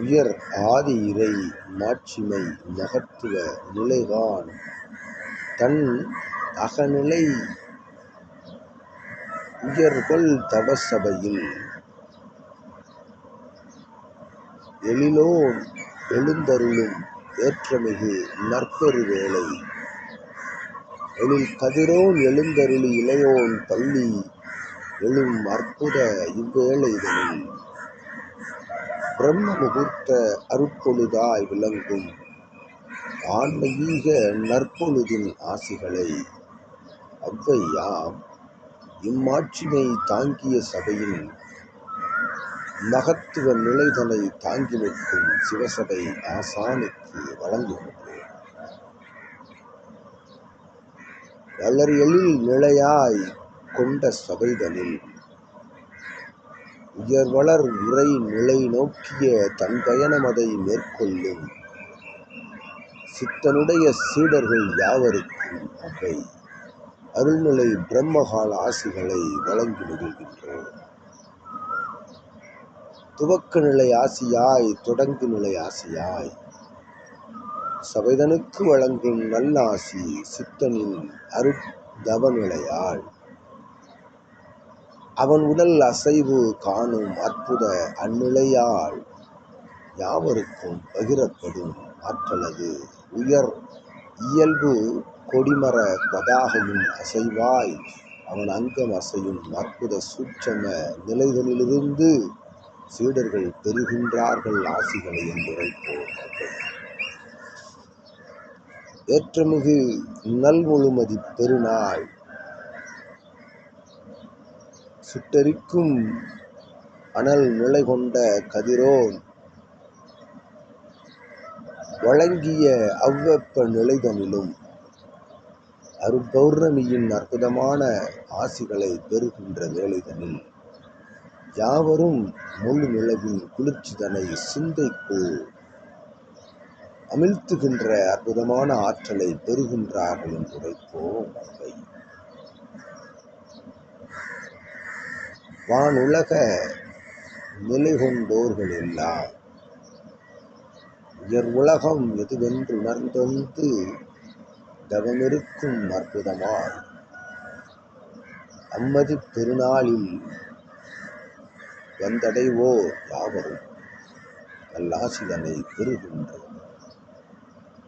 உயர் ஆதி இறை மாட்சிமை மகத்துவ நிலைகான் தன் அகநிலை உயர்கொள் தவசபையில் எழிலோன் எழுந்தருளும் ஏற்றமிகு நற்பெரு வேலை. எழில் கதிரோன் எழுந்தருளி இளையோன் பள்ளி எழும் அற்புத இவ்வேளைதனில் பிரம்ம முகூர்த்த அருட்பொழுதாய் விளங்கும் ஆன்மீக நற்பொழுதின் ஆசிகளை அவ்வையாம் இம்மாட்சிமை தாங்கிய சபையின் மகத்துவ நிலைதனை தாங்கி நிற்கும் சிவசபை ஆசானுக்கு வழங்குகின்றோம் வளர் எழில் நிலையாய் கொண்ட சபைதனில் உயர்வளர் உரை நிலை நோக்கிய தன் பயணமதை மேற்கொள்ளும். சித்தனுடைய சீடர்கள் யாவருக்கும் அவை. அருள்நிலை பிரம்மகால ஆசிகளை வழங்கி நிகழ்கின்றோம். துவக்க நிலை ஆசியாய் தொடங்கு நிலை ஆசியாய். சபைதனுக்கு வழங்கும் நல்லாசி சித்தனின் அருட்தவநிலையால் அவன் உடல் அசைவு காணும் அற்புத அந்நிலையால் யாவருக்கும் பகிரப்படும் ஆற்றலது. உயர் இயல்பு கொடிமர பதாகையின் அசைவாய் அவன் அங்கம் அசையும் அற்புத சூட்சம நிலைகளிலிருந்து சீடர்கள் பெறுகின்றார்கள் ஆசிகளை என்றுரைப்போம் ஏற்றமிகு நல்முழுமதி பெருநாள் சுட்டெரிக்கும் அனல் நிலை கொண்ட கதிரோன் வழங்கிய அவ்வெப்ப நிலைதனிலும் அருட்பௌர்ணமியின் அற்புதமான ஆசிகளை பெறுகின்ற வேலைதனில் யாவரும் முழு நிலவின் குளிர்ச்சிதனை சிந்தைக்குள் அமிழ்த்துகின்ற அற்புதமான ஆற்றலை பெறுகின்றார்கள் என்று உரைப்போம். வானுலக நிலை கொண்டோர்கள் எல்லாம் உயர் உலகம் எதுவென்று உணர்ந்தொந்து தவமிருக்கும் அற்புதமாய். அம்மதி பெருநாளில் வந்தடைவோர் யாவரும் கல்லாசிதனை பெறுகின்றோம்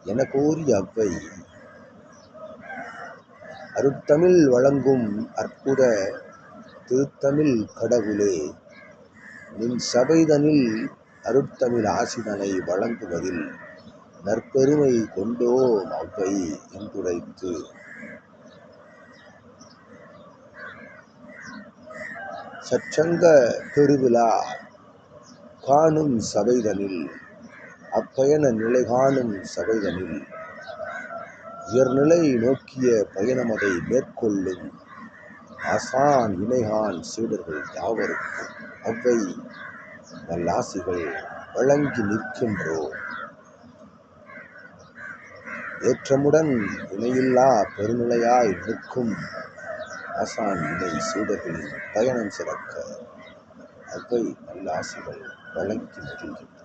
என கோரி அவ்வை. அருட்தமிழ் வழங்கும் அற்புத திருத்தமிழ் கடவுளே நின் சபைதனில் அருட்தமிழ் ஆசிதனை வழங்குவதில் நற்பெருமை கொண்டோம் அவ்வை என்றுரைத்து. சச்சங்க பெருவிழா காணும் சபைதனில் அப்பயண நிலை காணும் சபைதனில் உயர்நிலை நோக்கிய பயணமதை மேற்கொள்ளும் ஆசான் இணைகான் சீடர்கள் யாவருக்கும் அவ்வை நல்லாசிகள் வழங்கி நிற்கின்றோம் ஏற்றமுடன் இணையில்லா பெருநிலையாய் நிற்கும் ஆசான் இணை சீடர்களின் பயணம் சிறக்க அவ்வை நல்லாசிகள் வழங்கி நிற்கின்றன